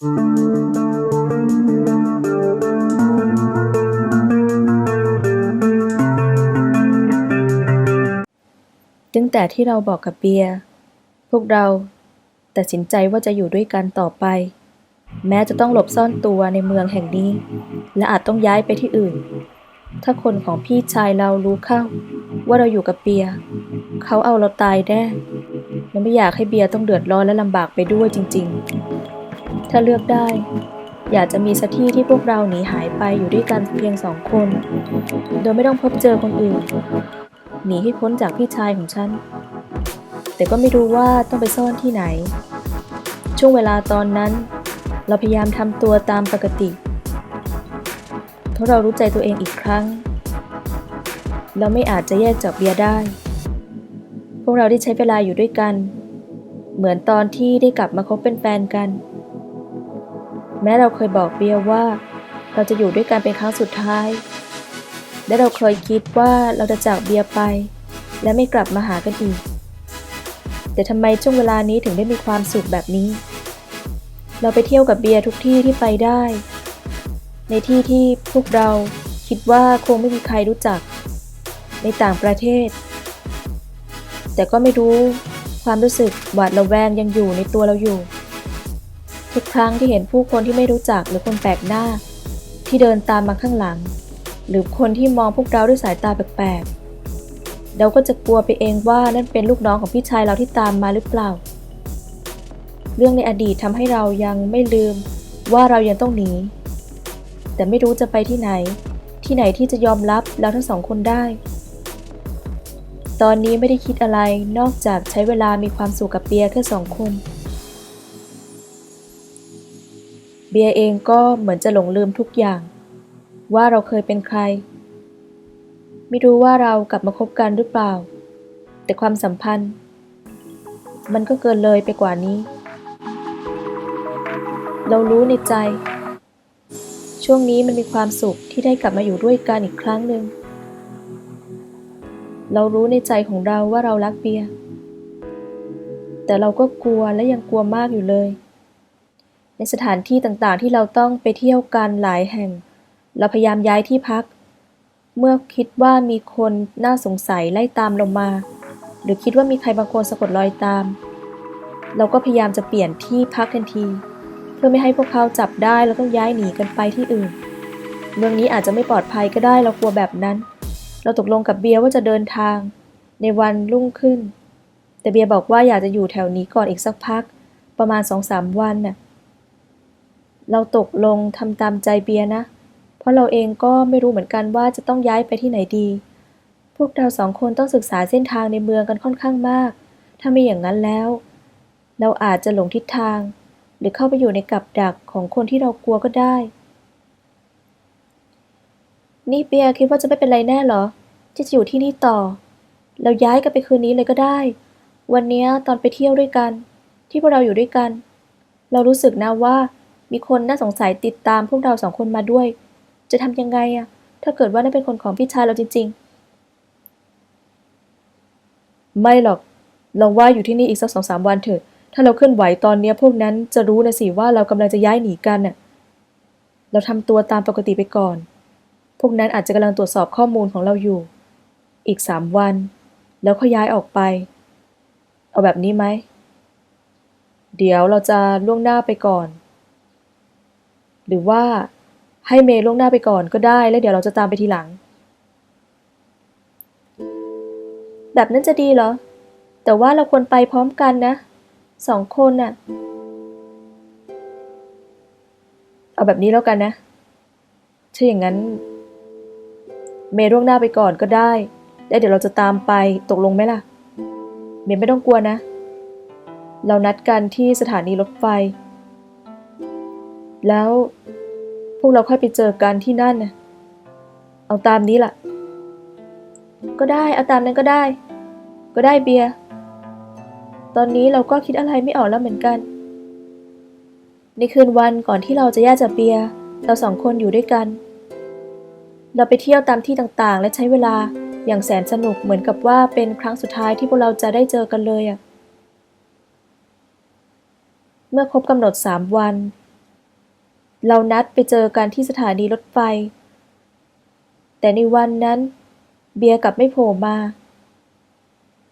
ตั้งแต่ที่เราบอกกับเบียร์พวกเราตัดสินใจว่าจะอยู่ด้วยกันต่อไป แม้จะต้องหลบซ่อนตัวในเมืองแห่งนี้ และอาจต้องย้ายไปที่อื่น ถ้าคนของพี่ชายเรารู้เข้า ว่าเราอยู่กับเบียร์เขาเอาเราตายแน่และไม่อยากให้เบียร์ต้องเดือดร้อนและลำบากไปด้วยจริง ๆ ถ้าเลือกได้ อยากจะมีสักที่ที่พวกเราหนีหายไปอยู่ด้วยกันเพียงสองคน โดยไม่ต้องพบเจอคนอื่น หนีให้พ้นจากพี่ชายของฉัน แต่ก็ไม่รู้ว่าต้องไปซ่อนที่ไหน ช่วงเวลาตอนนั้น เราพยายามทำตัวตามปกติ เพราะเรารู้ใจตัวเองอีกครั้ง เราไม่อาจจะแยกจากเบียร์ได้พวกเราได้ใช้เวลาอยู่ด้วยกัน เหมือนตอนที่ได้กลับมาคบเป็นแฟนกัน แม้เราเคยบอกเบียว่า เราจะอยู่ด้วยกันเป็นครั้งสุดท้าย และเราเคยคิดว่าเราจะจากเบียไป และไม่กลับมาหากันอีก แต่ทำไมช่วงเวลานี้ถึงได้มีความสุขแบบนี้ เราไปเที่ยวกับเบียทุกที่ที่ไปได้ ในที่ที่พวกเราคิดว่าคงไม่มีใครรู้จัก ในต่างประเทศ แต่ก็ไม่รู้ความรู้สึกหวาดระแวงยังอยู่ในตัวเราอยู่ ทุกครั้งที่เห็นผู้คนที่ไม่รู้จักหรือคนแปลกหน้า ที่เดินตามมาข้างหลัง หรือคนที่มองพวกเราด้วยสายตาแปลกๆ เราก็จะกลัวไปเองว่านั่นเป็นลูกน้องของพี่ชายเราที่ตามมาหรือเปล่า เรื่องในอดีตทำให้เรายังไม่ลืมว่าเรายังต้องหนี แต่ไม่รู้จะไปที่ไหน ที่ไหนที่จะยอมรับเราทั้งสองคนได้ ตอนนี้ไม่ได้คิดอะไรนอกจากใช้เวลามีความสุขกับเบียแค่สองคน เบียร์เองก็เหมือนจะหลงลืมทุกอย่าง ว่าเราเคยเป็นใคร ไม่รู้ว่าเรากลับมาคบกันหรือเปล่า แต่ความสัมพันธ์ มันก็เกินเลยไปกว่านี้ เรารู้ในใจ ช่วงนี้มันมีความสุขที่ได้กลับมาอยู่ด้วยกันอีกครั้งหนึ่งเรารู้ในใจของเราว่าเรารักเบียร์แต่เราก็กลัวและยังกลัวมากอยู่เลย ในสถานที่ต่างๆ ที่เราต้องไปเที่ยวกันหลายแห่ง เราพยายามย้ายที่พัก เมื่อคิดว่ามีคนน่าสงสัยไล่ตามเรามา หรือคิดว่ามีใครบางคนสะกดรอยตาม เราก็พยายามจะเปลี่ยนที่พักทันที เพื่อไม่ให้พวกเขาจับได้แล้วต้องย้ายหนีกันไปที่อื่น เมืองนี้อาจจะไม่ปลอดภัยก็ได้เรากลัวแบบนั้น เราตกลงกับเบียร์ว่าจะเดินทาง ในวันรุ่งขึ้น แต่เบียร์บอกว่าอยากจะอยู่แถวนี้ก่อนอีกสักพัก ประมาณสองสามวันน่ะ เราตกลงทำตามใจเบียร์นะ เพราะเราเองก็ไม่รู้เหมือนกันว่าจะต้องย้ายไปที่ไหนดี พวกเราสองคนต้องศึกษาเส้นทางในเมืองกันค่อนข้างมาก ถ้าไม่อย่างนั้นแล้ว เราอาจจะหลงทิศทาง หรือเข้าไปอยู่ในกับดักของคนที่เรากลัวก็ได้ นี่เบียร์คิดว่าจะไม่เป็นไรแน่หรอที่จะอยู่ที่นี่ต่อ เราย้ายกันไปคืนนี้เลยก็ได้ วันนี้ตอนไปเที่ยวด้วยกัน ที่พวกเราอยู่ด้วยกัน เรารู้สึกนะว่า มีคนน่าสงสัยติดตามพวกเราสองคนมาด้วย จะทำยังไงอะถ้าเกิดว่านั่นเป็นคนของพี่ชายเราจริง ๆ ไม่หรอก เราว่าอยู่ที่นี่อีกสักสองสามวันเถอะ ถ้าเราเคลื่อนไหวตอนเนี้ยพวกนั้นจะรู้นะสิว่าเรากำลังจะย้ายหนีกันน่ะ เราทำตัวตามปกติไปก่อน พวกนั้นอาจจะกำลังตรวจสอบข้อมูลของเราอยู่ อีกสามวัน แล้วค่อยย้ายออกไป เอาแบบนี้ไหม เดี๋ยวเราจะล่วงหน้าไปก่อน หรือว่าให้เมย์ล่วงหน้าไปก่อนก็ได้แล้วเดี๋ยวเราจะตามไปทีหลัง แบบนั้นจะดีเหรอ แต่ว่าเราควรไปพร้อมกันนะสองคนน่ะ เอาแบบนี้แล้วกันนะถ้าอย่างนั้น เมย์ล่วงหน้าไปก่อนก็ได้ แล้วเดี๋ยวเราจะตามไปตกลงไหมล่ะ เมย์ไม่ต้องกลัวนะ เรานัดกันที่สถานีรถไฟ แล้ว พวกเราค่อยไปเจอกันที่นั่นนะเอาตามนี้ล่ะ ก็ได้ เอาตามนั้นก็ได้ ก็ได้เบียร์ตอนนี้เราก็คิดอะไรไม่ออกแล้วเหมือนกัน ในคืนวันก่อนที่เราจะแยกจากเบียร์เราสองคนอยู่ด้วยกัน เราไปเที่ยวตามที่ต่างๆ และใช้เวลาอย่างแสนสนุกเหมือนกับว่าเป็นครั้งสุดท้ายที่พวกเราจะได้เจอกันเลยอะเมื่อครบกำหนดสามวัน เรานัดไปเจอกันที่สถานีรถไฟ แต่ในวันนั้น เบียร์กลับไม่โผล่มา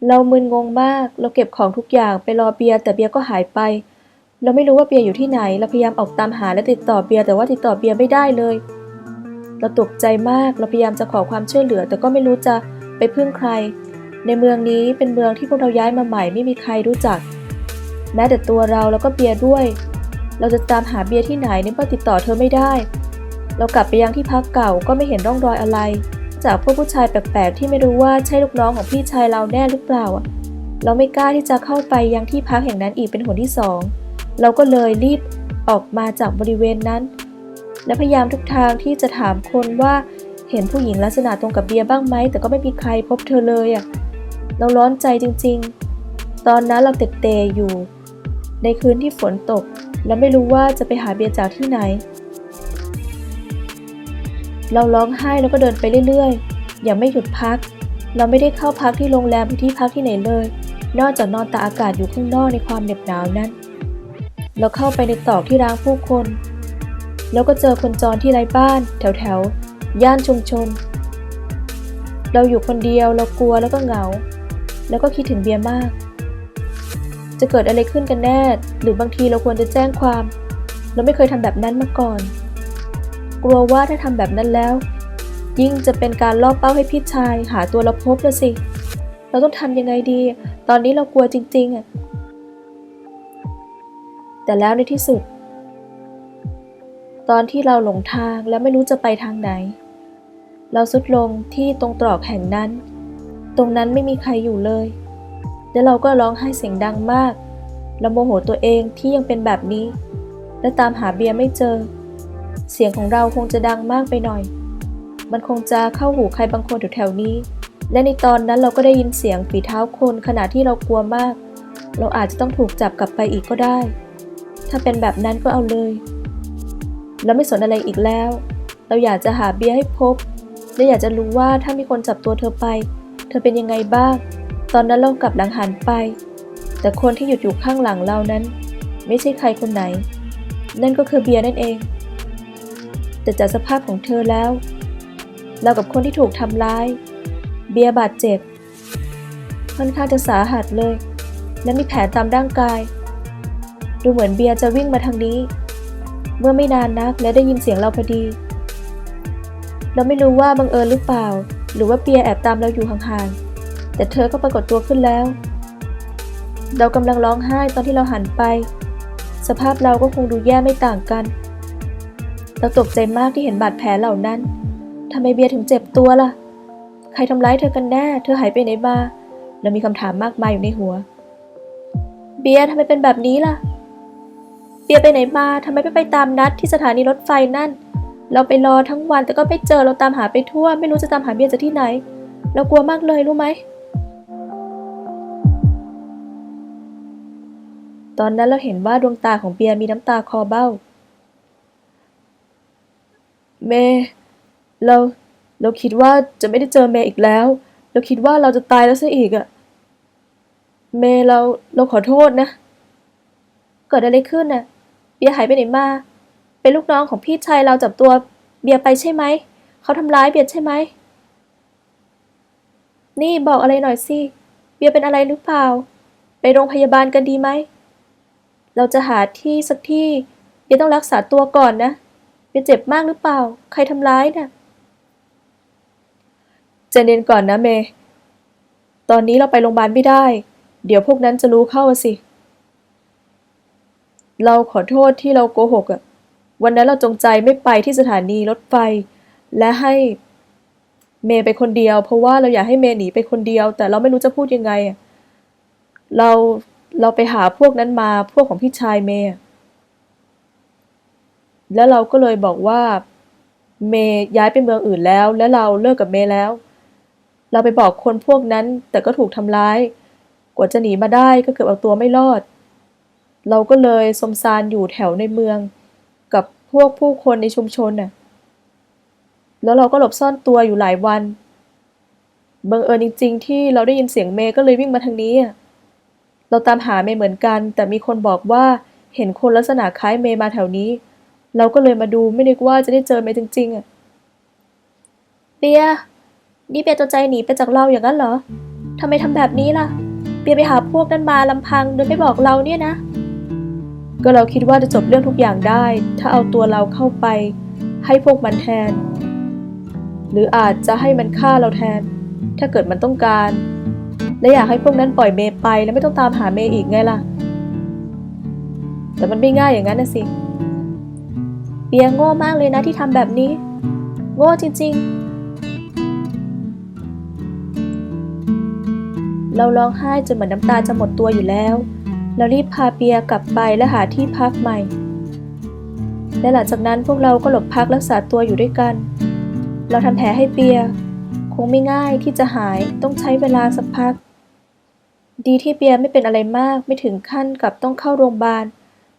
เรามึนงงมาก เราเก็บของทุกอย่างไปรอเบียร์แต่เบียร์ก็หายไป เราไม่รู้ว่าเบียร์อยู่ที่ไหน เราพยายามออกตามหาและติดต่อเบียร์แต่ว่าติดต่อเบียร์ไม่ได้เลย เราตกใจมาก เราพยายามจะขอความช่วยเหลือ แต่ก็ไม่รู้จะไปพึ่งใคร ในเมืองนี้เป็นเมืองที่พวกเราย้ายมาใหม่ไม่มีใครรู้จัก แม้แต่ตัวเราแล้วก็เบียร์ด้วย เราจะตามหาเบียร์ที่ไหนในเมื่อติดต่อเธอไม่ได้ เรากลับไปยังที่พักเก่าก็ไม่เห็นร่องรอยอะไร จากพวกผู้ชายแปลกๆที่ไม่รู้ว่าใช่ลูกน้องของพี่ชายเราแน่หรือเปล่าอะเราไม่กล้าที่จะเข้าไปยังที่พักแห่งนั้นอีกเป็นหนที่สอง เราก็เลยรีบออกมาจากบริเวณนั้น และพยายามทุกทางที่จะถามคนว่าเห็นผู้หญิงลักษณะตรงกับเบียร์บ้างไหม แต่ก็ไม่มีใครพบเธอเลยอะเราร้อนใจจริงๆ ตอนนั้นเราเตะเตอยู่ ในคืนที่ฝนตก และไม่รู้ว่าจะไปหาเบียร์จากที่ไหน เราร้องไห้แล้วก็เดินไปเรื่อยๆ อย่างไม่หยุดพัก เราไม่ได้เข้าพักที่โรงแรมหรือที่พักที่ไหนเลย นอกจากนอนตากอากาศอยู่ข้างนอกในความเหน็บหนาวนั้น เราเข้าไปในตอกที่ร้างผู้คน แล้วก็เจอคนจรที่ไร้บ้าน แถวแถวๆย่านชุมชน เราอยู่คนเดียวเรากลัวแล้วก็เหงา แล้วก็คิดถึงเบียร์มาก จะเกิดอะไรขึ้นกันแน่ หรือบางทีเราควรจะแจ้งความ เราไม่เคยทำแบบนั้นมาก่อน กลัวว่าถ้าทำแบบนั้นแล้ว ยิ่งจะเป็นการล่อเป้าให้พี่ชาย หาตัวเราพบละสิ เราต้องทำยังไงดี ตอนนี้เรากลัวจริงๆอะแต่แล้วในที่สุด ตอนที่เราหลงทางและไม่รู้จะไปทางไหน เราสุดลงที่ตรงตรอกแห่งนั้น ตรงนั้นไม่มีใครอยู่เลย แล้วเราก็ร้องไห้เสียงดังมาก เราโมโหตัวเองที่ยังเป็นแบบนี้ และตามหาเบียร์ไม่เจอ เสียงของเราคงจะดังมากไปหน่อย มันคงจะเข้าหูใครบางคนแถวๆนี้ และในตอนนั้นเราก็ได้ยินเสียงฝีเท้าคนขณะที่เรากลัวมาก เราอาจจะต้องถูกจับกลับไปอีกก็ได้ ถ้าเป็นแบบนั้นก็เอาเลยเราไม่สนอะไรอีกแล้ว เราอยากจะหาเบียร์ให้พบ และอยากจะรู้ว่าถ้ามีคนจับตัวเธอไป เธอเป็นยังไงบ้าง ตอนนั้นเรากลับหลังหันไป แต่คนที่หยุดอยู่ข้างหลังเรานั้น ไม่ใช่ใครคนไหน นั่นก็คือเบียร์นั่นเอง แต่จากสภาพของเธอแล้ว เรากับคนที่ถูกทำร้าย เบียร์บาดเจ็บค่อนข้างจะสาหัสเลย และมีแผลตามร่างกาย ดูเหมือนเบียร์จะวิ่งมาทางนี้ เมื่อไม่นานนักและได้ยินเสียงเราพอดี เราไม่รู้ว่าบังเอิญหรือเปล่า หรือว่าเบียร์แอบตามเราอยู่ห่างๆ แต่เธอก็ปรากฏตัวขึ้นแล้ว เรากำลังร้องไห้ตอนที่เราหันไป สภาพเราก็คงดูแย่ไม่ต่างกัน เราตกใจมากที่เห็นบาดแผลเหล่านั้นทำไมเบียร์ถึงเจ็บตัวล่ะ ใครทำร้ายเธอกันแน่ เธอหายไปไหนมาเรามีคำถามมากมายอยู่ในหัว เบียร์ทำไมเป็นแบบนี้ล่ะ เบียร์ไปไหนมาทำไมไม่ไปตามนัดที่สถานีรถไฟนั่น เราไปรอทั้งวันแต่ก็ไม่เจอเราตามหาไปทั่ว ไม่รู้จะตามหาเบียร์จากที่ไหน เรากลัวมากเลยรู้ไหม ตอนนั้นเราเห็นว่าดวงตาของเบียร์มีน้ำตาคอเบ้า เม เรา เราคิดว่าจะไม่ได้เจอเมอีกแล้ว เราคิดว่าเราจะตายแล้วซะอีกอะเมเรา เราขอโทษนะ เกิดอะไรขึ้นน่ะ เบียร์หายไปไหนมา เป็นลูกน้องของพี่ชายเราจับตัวเบียร์ไปใช่ไหม เขาทำร้ายเบียร์ใช่ไหม นี่บอกอะไรหน่อยสิ เบียร์เป็นอะไรหรือเปล่า ไปโรงพยาบาลกันดีไหม เราจะหาที่สักที่เบียร์ต้องรักษาตัวก่อนนะเบียเจ็บมากหรือเปล่า ใครทำร้ายน่ะใจเย็นก่อนนะเมย์ตอนนี้เราไปโรงพยาบาลไม่ได้ เดี๋ยวพวกนั้นจะรู้เข้าสิ เราขอโทษที่เราโกหกอะวันนั้นเราจงใจไม่ไปที่สถานีรถไฟ และให้เมย์ไปคนเดียว เพราะว่าเราอยากให้เมย์หนีไปคนเดียว แต่เราไม่รู้จะพูดยังไง เรา เราไปหาพวกนั้นมาพวกของพี่ชายเมย์แล้วเราก็เลยบอกว่าเมย์ย้ายไปเมืองอื่นแล้ว และเราเลิกกับเมย์แล้ว เราไปบอกคนพวกนั้นแต่ก็ถูกทำร้าย กว่าจะหนีมาได้ก็เกือบเอาตัวไม่รอด เราก็เลยสมซานอยู่แถวในเมือง กับพวกผู้คนในชุมชนน่ะแล้วเราก็หลบซ่อนตัวอยู่หลายวันบังเอิญจริง ๆ ที่เราได้ยินเสียงเมย์ก็เลยวิ่งมาทางนี้อะ เราตามหาเมย์เหมือนกัน แต่มีคนบอกว่าเห็นคนลักษณะคล้ายเมย์มาแถวนี้ เราก็เลยมาดูไม่นึกว่าจะได้เจอเมย์จริงๆอะเบียร์นี่เบียร์ตัวใจหนีไปจากเราอย่างนั้นเหรอทำไมทำแบบนี้ล่ะเบียร์ไปหาพวกนั้นมาลำพังโดยไม่บอกเราเนี่ยนะ ก็เราคิดว่าจะจบเรื่องทุกอย่างได้ ถ้าเอาตัวเราเข้าไป ให้พวกมันแทน หรืออาจจะให้มันฆ่าเราแทน ถ้าเกิดมันต้องการ และอยากให้พวกนั้นปล่อยเมย์ไปแล้วไม่ต้องตามหาเมย์อีกไงล่ะ แต่มันไม่ง่ายอย่างนั้นนะสิเบียโง่มากเลยนะที่ทำแบบนี้ โง่จริง ๆ เราร้องไห้จนเหมือนน้ำตาจะหมดตัวอยู่แล้ว เรารีบพาเบียกลับไปและหาที่พักใหม่ และหลังจากนั้นพวกเราก็หลบพักรักษาตัวอยู่ด้วยกัน เราทำแผลให้เบียคงไม่ง่ายที่จะหายต้องใช้เวลาสักพัก ดีที่เบียร์ไม่เป็นอะไรมาก ไม่ถึงขั้นกับต้องเข้าโรงพยาบาล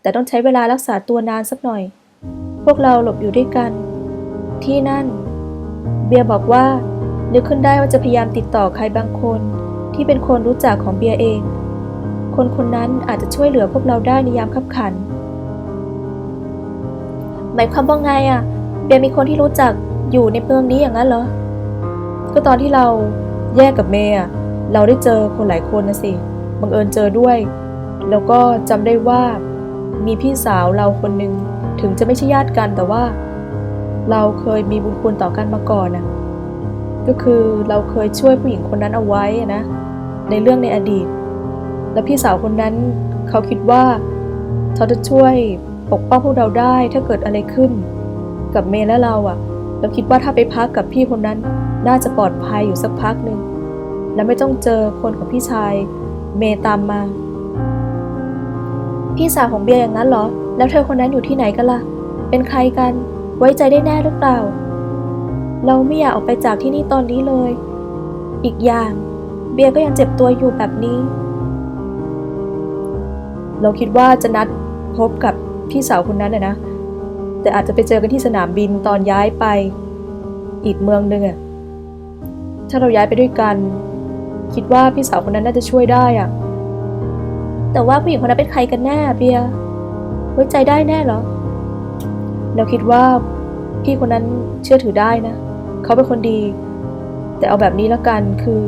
แต่ต้องใช้เวลารักษาตัวนานสักหน่อย พวกเราหลบอยู่ด้วยกัน ที่นั่น เบียร์บอกว่า นึกขึ้นได้ว่าจะพยายามติดต่อใครบางคน ที่เป็นคนรู้จักของเบียร์เอง คนคนนั้นอาจจะช่วยเหลือพวกเราได้ในยามขับขัน หมายความว่าไงอะ เบียร์มีคนที่รู้จักอยู่ในเมืองนี้อย่างนั้นเหรอ ก็ตอนที่เราแยกกับเมย์อะ เราได้เจอคนหลายคนนะสิบังเอิญเจอด้วย แล้วก็จำได้ว่ามีพี่สาวเราคนหนึ่งถึงจะไม่ใช่ญาติกันแต่ว่า เราเคยมีบุญคุณต่อกันมาก่อนนะก็คือเราเคยช่วยผู้หญิงคนนั้นเอาไว้นะในเรื่องในอดีต แล้วพี่สาวคนนั้นเขาคิดว่าเขาจะช่วยปกป้องพวกเราได้ถ้าเกิดอะไรขึ้น กับเมย์และเราอะ เราคิดว่าถ้าไปพักกับพี่คนนั้น น่าจะปลอดภัยอยู่สักพักหนึ่ง และไม่ต้องเจอคนของพี่ชาย เมย์ตามมา พี่สาวของเบียร์อย่างนั้นเหรอ แล้วเธอคนนั้นอยู่ที่ไหนกันล่ะ เป็นใครกัน ไว้ใจได้แน่หรือเปล่า เราไม่อยากออกไปจากที่นี่ตอนนี้เลย อีกอย่าง เบียร์ก็ยังเจ็บตัวอยู่แบบนี้ เราคิดว่าจะนัดพบกับพี่สาวคนนั้นนะนะ แต่อาจจะไปเจอกันที่สนามบินตอนย้ายไป อีกเมืองหนึ่งอะถ้าเราย้ายไปด้วยกัน คิดว่าพี่สาวคนนั้นน่าจะช่วยได้อะแต่ว่าผู้หญิงคนนั้นเป็นใครกันแน่เบียร์ไว้ใจได้แน่เหรอ เราคิดว่าพี่คนนั้นเชื่อถือได้นะ เขาเป็นคนดี แต่เอาแบบนี้ละกันคือ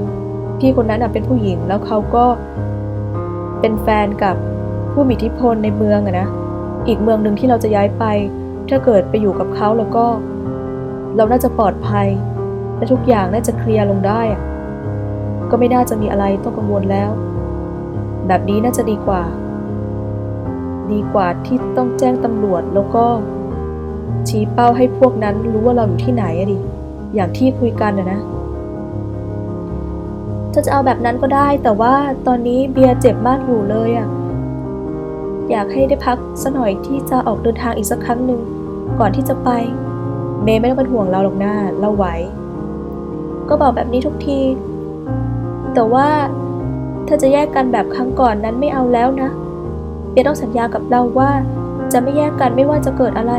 พี่คนนั้นอะเป็นผู้หญิงแล้วเขาก็เป็นแฟนกับผู้มีอิทธิพลในเมืองอะนะ อีกเมืองหนึ่งที่เราจะย้ายไป ถ้าเกิดไปอยู่กับเขาแล้วก็ เราน่าจะปลอดภัย และทุกอย่างน่าจะเคลียร์ลงได้อะ ก็ไม่น่าจะมีอะไรต้องกังวลแล้ว แบบนี้น่าจะดีกว่า ดีกว่าที่ต้องแจ้งตำรวจแล้วก็ ชี้เป้าให้พวกนั้นรู้ว่าเราอยู่ที่ไหนอะดิ อย่างที่คุยกันอะนะถ้าจะเอาแบบนั้นก็ได้ แต่ว่าตอนนี้เบียร์เจ็บมากอยู่เลยอะอยากให้ได้พักสักหน่อยที่จะออกเดินทางอีกสักครั้งหนึ่งก่อนที่จะไป เมย์ไม่ต้องเป็นห่วงเราหรอกนะเราไหว ก็บอกแบบนี้ทุกที แต่ว่าถ้าจะแยกกันแบบครั้งก่อนนั้นไม่เอาแล้วนะเบียต้องสัญญากับเราว่า จะไม่แยกกันไม่ว่าจะเกิดอะไร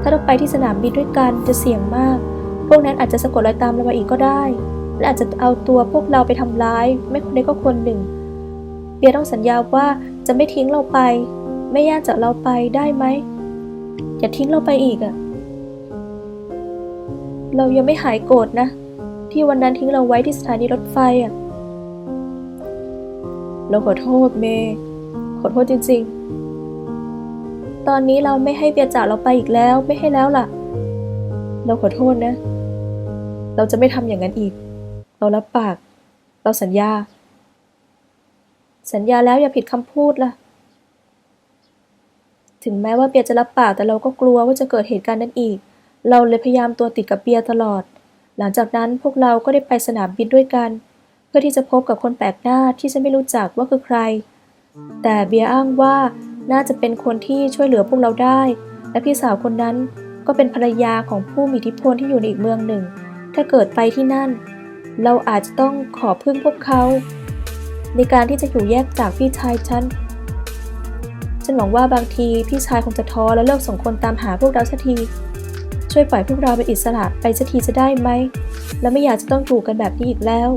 ถ้าเราไปที่สนามบินด้วยกันจะเสี่ยงมาก พวกนั้นอาจจะสะกดรอยตามเรามาอีกก็ได้ และอาจจะเอาตัวพวกเราไปทำร้าย ไม่คนใดก็คนหนึ่งเบียต้องสัญญาว่าจะไม่ทิ้งเราไป ไม่แยกจากเราไปได้ไหมอย่าทิ้งเราไปอีกอะเรายังไม่หายโกรธนะ ที่วันนั้นทิ้งเราไว้ที่สถานีรถไฟอะ เราขอโทษเมย์ขอโทษจริง ๆ ตอนนี้เราไม่ให้เบียร์จากเราไปอีกแล้วไม่ให้แล้วล่ะ เราขอโทษนะ เราจะไม่ทำอย่างนั้นอีก เรารับปาก เราสัญญา สัญญาแล้วอย่าผิดคำพูดล่ะ ถึงแม้ว่าเบียร์จะรับปากแต่เราก็กลัวว่าจะเกิดเหตุการณ์นั้นอีก เราเลยพยายามตัวติดกับเบียร์ตลอด หลังจากนั้นพวกเราก็ได้ไปสนามบินด้วยกัน เพื่อที่จะพบกับคนแปลกหน้าที่ฉันไม่รู้จักว่าคือใคร แต่เบียร์อ้างว่าน่าจะเป็นคนที่ช่วยเหลือพวกเราได้ และพี่สาวคนนั้นก็เป็นภรรยาของผู้มีอิทธิพลที่อยู่ในอีกเมืองหนึ่ง ถ้าเกิดไปที่นั่น เราอาจจะต้องขอพึ่งพวกเขา ในการที่จะอยู่แยกจากพี่ชายฉัน ฉันหวังว่าบางทีพี่ชายคงจะท้อและเลิกส่งคนตามหาพวกเราสักที ช่วยปล่อยพวกเราเป็นอิสระไปสักทีจะได้ไหม และไม่อยากจะต้องอยู่กันแบบนี้อีกแล้ว